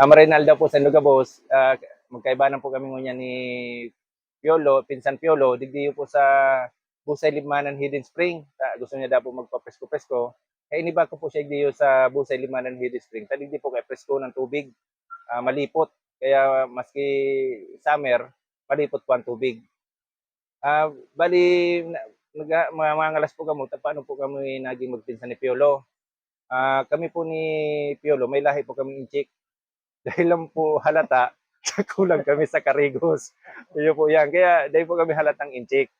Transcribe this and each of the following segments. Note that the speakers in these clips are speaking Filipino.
Ah, Marinaldo po sa Lugabos. Ah, magkaibanan po kami ngunyan ni Piolo, Pinsan Piolo. Digdiyo po sa Busay Limanan Hidden Spring. Ta, gusto niya daw po magpa-presko-presko. Kaya iniba ko po siya digdiyo sa Busay Limanan Hidden Spring. Tadigdi po kay presko ng tubig. Ah, malipot. Kaya maski summer, malipot po ang tubig. Ah, bali, na- nag, mga, mga ngalas po kamo, paano po kami naging magpinsan ni Piolo? Ah, kami po ni Piolo, may lahi po kami inchik. Dahil lang po halata, kulang kami sa karigos. Yun po yan. Kaya dahil po kami halatang inchik.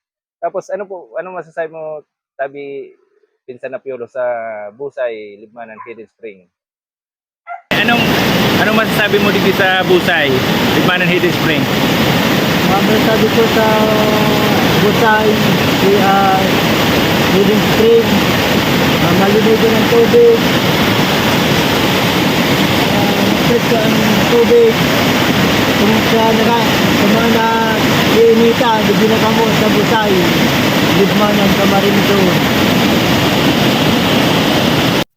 Tapos ano po, ano masasabi mo, sabi pinsan na Piolo sa Busay, Libmanan, Hidden Spring? Anong anong masasabi mo dito sa Busay, Ligmanan Hidden Spring? Mga sabi ko sa Busay, si uh, Hidden Spring, uh, malinig din ang tubig, uh, ang tubig, kung sa naka, mga na iinita, hindi na kamo sa Busay, Libmanan, Camarinto.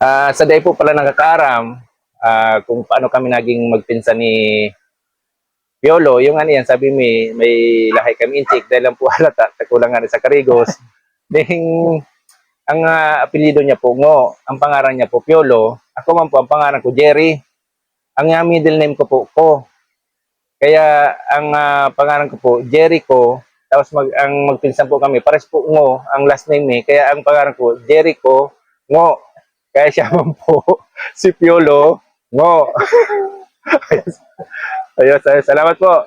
Ah, sa day po pala nakakaaram, ah, kung paano kami naging magpinsan ni Piolo, yung ano yan, sabi mi, may lahi kami inchik dahil lang po halata, kakulangan sa karigos. Ding, ang ah, apelyido niya po Ngo, ang pangalan niya po Piolo, ako man po ang pangalan ko Jerry. Ang ah, middle name ko po Ko. Kaya ang ah, pangalan ko po Jericho, tapos mag, ang magpinsan po kami, pares po Ngo, ang last name ni, kaya ang pangalan ko Jericho Ngo. Kaya siya man po si Piolo Ngo. Ayos, ayos, salamat po.